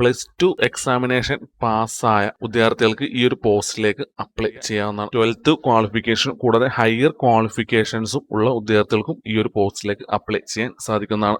Plus two examination പാസ്സായ വിദ്യാർത്ഥികൾക്ക് ഈ ഒരു പോസ്റ്റിലേക്ക് അപ്ലൈ ചെയ്യാവുന്നതാണ്. ട്വൽത്ത് ക്വാളിഫിക്കേഷൻ കൂടാതെ ഹയർ ക്വാളിഫിക്കേഷൻസും ഉള്ള വിദ്യാർത്ഥികൾക്കും ഈ ഒരു പോസ്റ്റിലേക്ക് അപ്ലൈ ചെയ്യാൻ സാധിക്കുന്നതാണ്.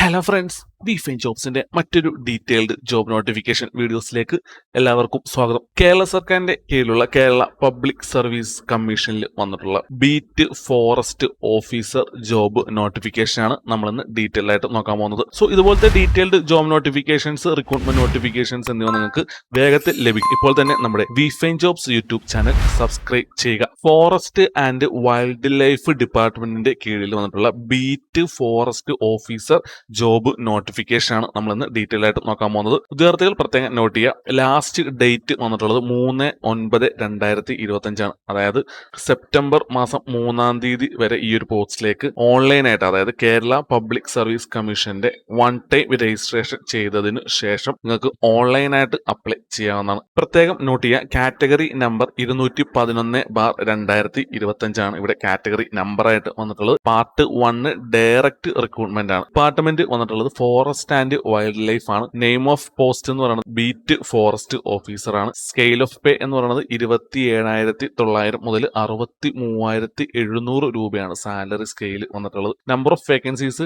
ഹലോ ഫ്രണ്ട്സ് ബി ഫൈൻ ജോബ്സിന്റെ മറ്റൊരു ഡീറ്റെയിൽഡ് ജോബ് നോട്ടിഫിക്കേഷൻ വീഡിയോസിലേക്ക് എല്ലാവർക്കും സ്വാഗതം. കേരള സർക്കാരിന്റെ കീഴിലുള്ള കേരള പബ്ലിക് സർവീസ് കമ്മീഷനിൽ വന്നിട്ടുള്ള beat forest officer job notification ആണ് നമ്മൾ ഇന്ന് ഡീറ്റെയിൽ ആയിട്ട് നോക്കാൻ പോകുന്നത്. സോ ഇതുപോലത്തെ detailed job notifications recruitment notifications എന്നിവ നിങ്ങൾക്ക് വേഗത്തിൽ ലഭിക്കും. ഇപ്പോൾ തന്നെ നമ്മുടെ we fine jobs YouTube channel subscribe ചെയ്യുക. ഫോറസ്റ്റ് ആൻഡ് വൈൽഡ് ലൈഫ് ഡിപ്പാർട്ട്മെന്റിന്റെ കീഴിൽ വന്നിട്ടുള്ള beat forest officer job notification ആണ് നമ്മൾ ഇന്ന് ഡീറ്റെയിൽ ആയിട്ട് നോക്കാൻ പോകുന്നത്. വിദ്യാർത്ഥികൾ പ്രത്യേകം നോട്ട് ചെയ്യുക. ലാസ്റ്റ് ഡേറ്റ് വന്നിട്ടുള്ളത് മൂന്ന് ഒൻപത് രണ്ടായിരത്തി ഇരുപത്തി അഞ്ചാണ് അതായത് സെപ്റ്റംബർ മാസം മൂന്നാം തീയതി വരെ ഈ ഒരു പോസ്റ്റിലേക്ക് ഓൺലൈനായിട്ട് അതായത് കേരള പബ്ലിക് സർവീസ് കമ്മീഷന്റെ വൺ ടൈം രജിസ്ട്രേഷൻ ചെയ്തതിന് ശേഷം നിങ്ങൾക്ക് ഓൺലൈനായിട്ട് അപ്ലൈ ചെയ്യാവുന്നതാണ്. പ്രത്യേകം നോട്ട് ചെയ്യുക. കാറ്റഗറി നമ്പർ ഇരുന്നൂറ്റി പതിനൊന്ന് ബാർ രണ്ടായിരത്തി ഇരുപത്തി അഞ്ചാണ് ഇവിടെ കാറ്റഗറി നമ്പർ ആയിട്ട് വന്നിട്ടുള്ളത്. പാർട്ട് വണ്ണ് ഡയറക്റ്റ് റിക്രൂട്ട്മെന്റ് ആണ്. ഡിപ്പാർട്ട്മെന്റ് വന്നിട്ടുള്ളത് ഫോറസ്റ്റ് ആൻഡ് വൈൽഡ് ലൈഫ് ആണ്. നെയിം ഓഫ് പോസ്റ്റ് എന്ന് പറയുന്നത് ബീറ്റ് ഫോറസ്റ്റ് ഓഫീസർ ആണ്. സ്കെയിൽ ഓഫ് പേ എന്ന് പറയുന്നത് ഇരുപത്തി ഏഴായിരത്തി തൊള്ളായിരം മുതൽ അറുപത്തി മൂവായിരത്തി എഴുന്നൂറ് രൂപയാണ് സാലറി സ്കെയിൽ വന്നിട്ടുള്ളത്. Number of vacancies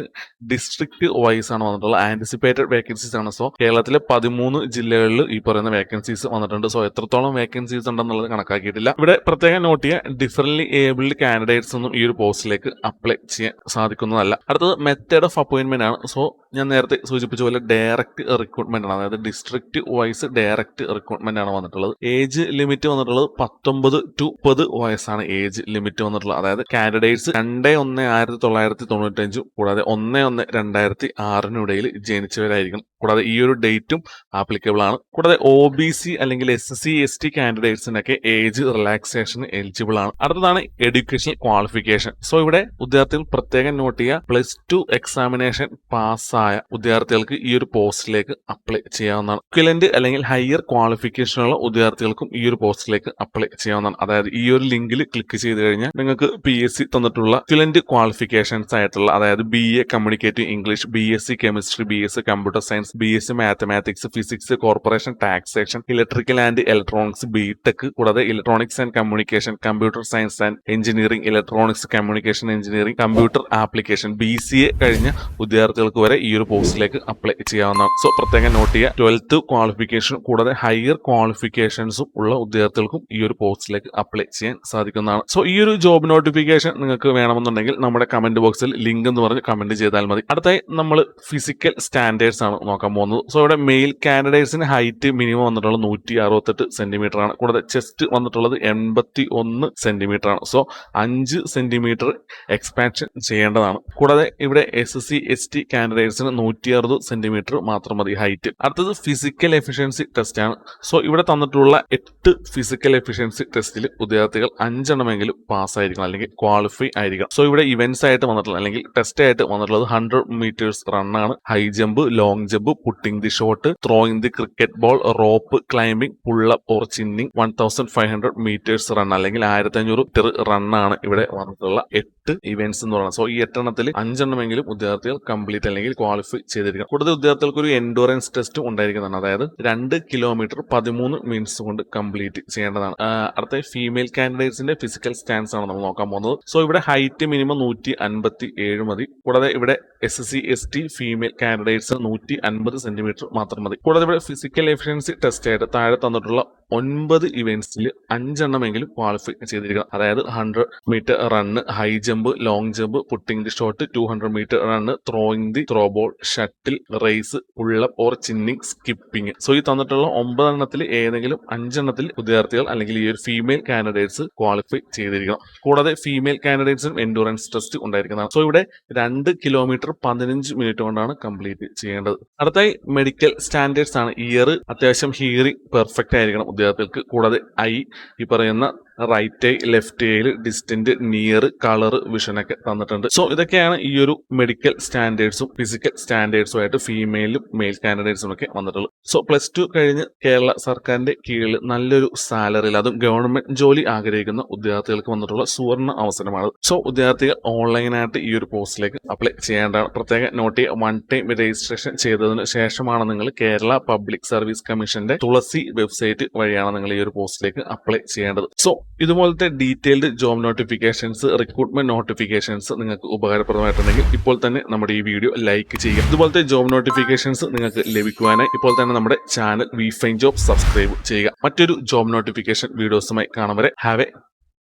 district wise ആണ് വന്നിട്ടുള്ളത്. ആന്റിസിപ്പേറ്റഡ് വേക്കൻസീസ് ആണ്. സോ കേരളത്തിലെ പതിമൂന്ന് ജില്ലകളിൽ ഈ പറയുന്ന വേക്കൻസീസ് വന്നിട്ടുണ്ട്. സോ എത്രത്തോളം വേക്കൻസീസ് ഉണ്ടെന്നുള്ളത് കണക്കാക്കിയിട്ടില്ല. ഇവിടെ പ്രത്യേകം നോട്ട് ചെയ്യുക ഡിഫറൻലി ഏബിൾഡ് കാൻഡിഡേറ്റ്സ് ഒന്നും ഈ ഒരു പോസ്റ്റിലേക്ക് അപ്ലൈ ചെയ്യാൻ സാധിക്കുന്നതല്ല. അടുത്തത് മെത്തേഡ് ഓഫ് അപ്പോയിന്റ്മെന്റ് ആണ്. സോ ഞാൻ നേരത്തെ സൂചിപ്പിച്ച പോലെ ഡയറക്റ്റ് റിക്രൂട്ട്മെന്റ് ആണ്. അതായത് ഡിസ്ട്രിക്ട് വൈസ് ഡയറക്റ്റ് റിക്രൂട്ട്മെന്റ് ആണ് വന്നിട്ടുള്ളത്. ഏജ് ലിമിറ്റ് വന്നിട്ടുള്ളത് പത്തൊമ്പത് ടു മുപ്പത് വയസ്സാണ് ഏജ് ലിമിറ്റ് വന്നിട്ടുള്ളത്. അതായത് കാൻഡിഡേറ്റ്സ് രണ്ട് ഒന്ന് ആയിരത്തി തൊള്ളായിരത്തി തൊണ്ണൂറ്റഞ്ചും കൂടാതെ ഒന്ന് ഒന്ന് രണ്ടായിരത്തി ആറിനിടയിൽ ജനിച്ചവരായിരിക്കണം. കൂടാതെ ഈ ഒരു ഡേറ്റും ആപ്ലിക്കബിൾ ആണ്. കൂടാതെ ഒ ബി സി അല്ലെങ്കിൽ എസ് സി എസ് ടി കാൻഡിഡേറ്റ്സിനൊക്കെ ഏജ് റിലാക്സേഷൻ എലിജിബിൾ ആണ്. അടുത്തതാണ് എഡ്യൂക്കേഷൻ ക്വാളിഫിക്കേഷൻ സോ ഇവിടെ വിദ്യാർത്ഥികൾ പ്രത്യേകം നോട്ട് ചെയ്യുക. പ്ലസ് ടു എക്സാമിനേഷൻ പാസ്സായ വിദ്യാർത്ഥികൾക്ക് ഈ ഒരു പോസ്റ്റിലേക്ക് അപ്ലൈ ചെയ്യാവുന്നതാണ്. ക്വിലന്റ് അല്ലെങ്കിൽ ഹയർ ക്വാളിഫിക്കേഷനുള്ള വിദ്യാർത്ഥികൾക്കും ഈ ഒരു പോസ്റ്റിലേക്ക് അപ്ലൈ ചെയ്യാവുന്നതാണ്. അതായത് ഈ ഒരു ലിങ്കിൽ ക്ലിക്ക് ചെയ്ത് കഴിഞ്ഞാൽ നിങ്ങൾക്ക് പി എസ് സി തന്നിട്ടുള്ള ക്വിലന്റ് ക്വാളിഫിക്കേഷൻസ് ആയിട്ടുള്ള അതായത് B A communicative English B S C chemistry B S C computer science B S C mathematics physics corporation taxation electrical and electronics B tech കൂടാതെ electronics and communication computer science and engineering electronics communication engineering computer application B C A കഴിഞ്ഞ വിദ്യാർത്ഥികൾക്ക് വരെ ഈ ഒരു പോസ്റ്റിലേക്ക് apply ചെയ്യാവുന്നതാണ് so പ്രത്യേകം note ചെയ്യുക. ട്വൽത്ത് ക്വാളിഫിക്കേഷൻ കൂടാതെ ഹയർ ക്വാളിഫിക്കേഷൻസും ഉള്ള ഉദ്യോഗാർത്ഥികൾക്കും ഈ ഒരു പോസ്റ്റിലേക്ക് അപ്ലൈ ചെയ്യാൻ സാധിക്കുന്നതാണ്. സോ ഈ ഒരു ജോബ് നോട്ടിഫിക്കേഷൻ നിങ്ങൾക്ക് വേണമെന്നുണ്ടെങ്കിൽ നമ്മുടെ കമന്റ് ബോക്സിൽ ലിങ്ക് എന്ന് പറഞ്ഞ് കമന്റ് ചെയ്താൽ മതി. അടുത്തായി നമ്മൾ ഫിസിക്കൽ സ്റ്റാൻഡേർഡ്സ് ആണ് നോക്കാൻ പോകുന്നത്. സോ ഇവിടെ മെയിൽ കാൻഡിഡേറ്റ്സിന് ഹൈറ്റ് മിനിമം വന്നിട്ടുള്ളത് നൂറ്റി അറുപത്തെട്ട് സെന്റിമീറ്റർ ആണ്. കൂടാതെ ചെസ്റ്റ് വന്നിട്ടുള്ളത് എൺപത്തി ഒന്ന് സെന്റിമീറ്റർ ആണ്. സോ അഞ്ച് സെന്റിമീറ്റർ എക്സ്പാൻഷൻ ചെയ്യേണ്ടതാണ്. കൂടാതെ ഇവിടെ എസ് സി എസ് ടി കാൻഡിഡേറ്റ്സിന് അറുപത് സെന്റിമീറ്റർ മാത്രം മതി ഹൈറ്റ് അടുത്തത് ഫിസിക്കൽ എഫിഷ്യൻസി ടെസ്റ്റ് ആണ്. സോ ഇവിടെ തന്നിട്ടുള്ള എട്ട് ഫിസിക്കൽ എഫിഷ്യൻസി ടെസ്റ്റിൽ വിദ്യാർത്ഥികൾ അഞ്ചെണ്ണമെങ്കിലും പാസ് ആയിരിക്കണം അല്ലെങ്കിൽ ക്വാളിഫൈ ആയിരിക്കണം. സോ ഇവിടെ ഇവന്റ്സ് ആയിട്ട് വന്നിട്ടുള്ള അല്ലെങ്കിൽ ടെസ്റ്റ് ആയിട്ട് വന്നിട്ടുള്ളത് hundred metres റണ്ണാണ് high jump long jump putting the shot throwing the cricket ball rope climbing pull up or chinning one thousand five hundred metres run അല്ലെങ്കിൽ ആയിരത്തി അഞ്ഞൂറ് മീറ്റർ റൺ ആണ് ഇവിടെ വന്നിട്ടുള്ള എട്ട് ഇവന്റ്സ് എന്ന് പറയുന്നത് സോ ഈ എട്ടെണ്ണത്തിൽ അഞ്ചെണ്ണമെങ്കിലും വിദ്യാർത്ഥികൾ കംപ്ലീറ്റ് അല്ലെങ്കിൽ ക്വാളിഫൈ ചെയ്തിരിക്കണം. കൂടുതൽ വിദ്യാർത്ഥികൾക്ക് ഒരു എൻഡോറൻസ് ടെസ്റ്റ് ഉണ്ടായിരിക്കുന്നതാണ്. അതായത് രണ്ട് കിലോമീറ്റർ പതിമൂന്ന് മിനിറ്റ്സ് കൊണ്ട് കംപ്ലീറ്റ് ചെയ്യേണ്ടതാണ്. അടുത്ത ഫീമെയിൽ കാൻഡിഡേറ്റ്സിന്റെ ഫിസിക്കൽ സ്റ്റാൻസ് ആണ് നമ്മൾ നോക്കാൻ പോകുന്നത്. സോ ഇവിടെ ഹൈറ്റ് മിനിമം നൂറ്റി അൻപത്തി ഏഴ് മതി. കൂടാതെ ഇവിടെ S C S T female candidates നൂറ്റി അൻപത് സെന്റിമീറ്റർ മാത്രം മതി. കൂടാതെ ഇവിടെ ഫിസിക്കൽ എഫിഷ്യൻസി ടെസ്റ്റ് ആയിട്ട് താഴെ തന്നിട്ടുള്ള ഒൻപത് ഇവന്റ്സിൽ അഞ്ചെണ്ണമെങ്കിലും ക്വാളിഫൈ ചെയ്തിരിക്കണം അതായത് hundred metre run high jump long jump putting the shot two hundred metre run throwing the throw ball shuttle race pullup or chinning skipping so ഈ തന്നിട്ടുള്ള ഒമ്പതെണ്ണത്തിൽ ഏതെങ്കിലും അഞ്ചെണ്ണത്തിൽ വിദ്യാർത്ഥികൾ അല്ലെങ്കിൽ ഈ ഒരു ഫീമെയിൽ കാൻഡിഡേറ്റ്സ് ക്വാളിഫൈ ചെയ്തിരിക്കണം. കൂടാതെ ഫീമെയിൽ കാൻഡിഡേറ്റ്സിനും എൻഡുറൻസ് ടെസ്റ്റ് ഉണ്ടായിരിക്കുന്നതാണ്. സോ ഇവിടെ രണ്ട് കിലോമീറ്റർ പതിനഞ്ച് മിനിറ്റ് കൊണ്ടാണ് കംപ്ലീറ്റ് ചെയ്യേണ്ടത്. അടുത്തായി മെഡിക്കൽ സ്റ്റാൻഡേർഡ്സ് ആണ്. ഇയർ അത്യാവശ്യം ഹിയറിംഗ് പെർഫെക്റ്റ് ആയിരിക്കണം വിദ്യാർത്ഥികൾക്ക് കൂടാതെ ഐ ഈ പറയുന്ന റൈറ്റ് ഐ ലെഫ്റ്റ് ഐയിൽ ഡിസ്റ്റന്റ് നിയർ കളർ വിഷനൊക്കെ തന്നിട്ടുണ്ട്. സോ ഇതൊക്കെയാണ് ഈ ഒരു മെഡിക്കൽ സ്റ്റാൻഡേർഡ്സും ഫിസിക്കൽ സ്റ്റാൻഡേർഡ്സും ആയിട്ട് ഫീമെയിലും മെയിൽ കാൻഡിഡേറ്റ്സും ഒക്കെ വന്നിട്ടുള്ളത്. സോ പ്ലസ് ടു കഴിഞ്ഞ് കേരള സർക്കാരിന്റെ കീഴിൽ നല്ലൊരു സാലറി അതും ഗവൺമെന്റ് ജോലി ആഗ്രഹിക്കുന്ന ഉദ്യോഗാർത്ഥികൾക്ക് വന്നിട്ടുള്ള സുവർണ അവസരമാണ്. സോ ഉദ്യോഗാർത്ഥികൾ ഓൺലൈനായിട്ട് ഈ ഒരു പോസ്റ്റിലേക്ക് അപ്ലൈ ചെയ്യേണ്ടതാണ്. പ്രത്യേക നോട്ടി വൺ ടൈം രജിസ്ട്രേഷൻ ചെയ്തതിന് ശേഷമാണ് നിങ്ങൾ കേരള പബ്ലിക് സർവീസ് കമ്മീഷന്റെ തുളസി വെബ്സൈറ്റ് വഴിയാണ് നിങ്ങൾ ഈ ഒരു പോസ്റ്റിലേക്ക് അപ്ലൈ ചെയ്യേണ്ടത്. സോ ഇതുപോലത്തെ detailed job notifications recruitment notifications നിങ്ങൾക്ക് ഉപകാരപ്രദമായിട്ടുണ്ടെങ്കിൽ ഇപ്പോൾ തന്നെ നമ്മുടെ ഈ വീഡിയോ ലൈക്ക് ചെയ്യുക. ഇതുപോലത്തെ ജോബ് നോട്ടിഫിക്കേഷൻസ് നിങ്ങൾക്ക് ലഭിക്കുവാനായി ഇപ്പോൾ തന്നെ നമ്മുടെ channel we fine job subscribe ചെയ്യുക. മറ്റൊരു ജോബ് നോട്ടിഫിക്കേഷൻ വീഡിയോസുമായി കാണാൻ വരെ. Have a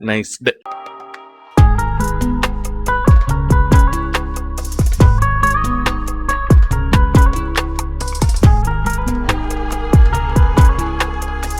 nice day.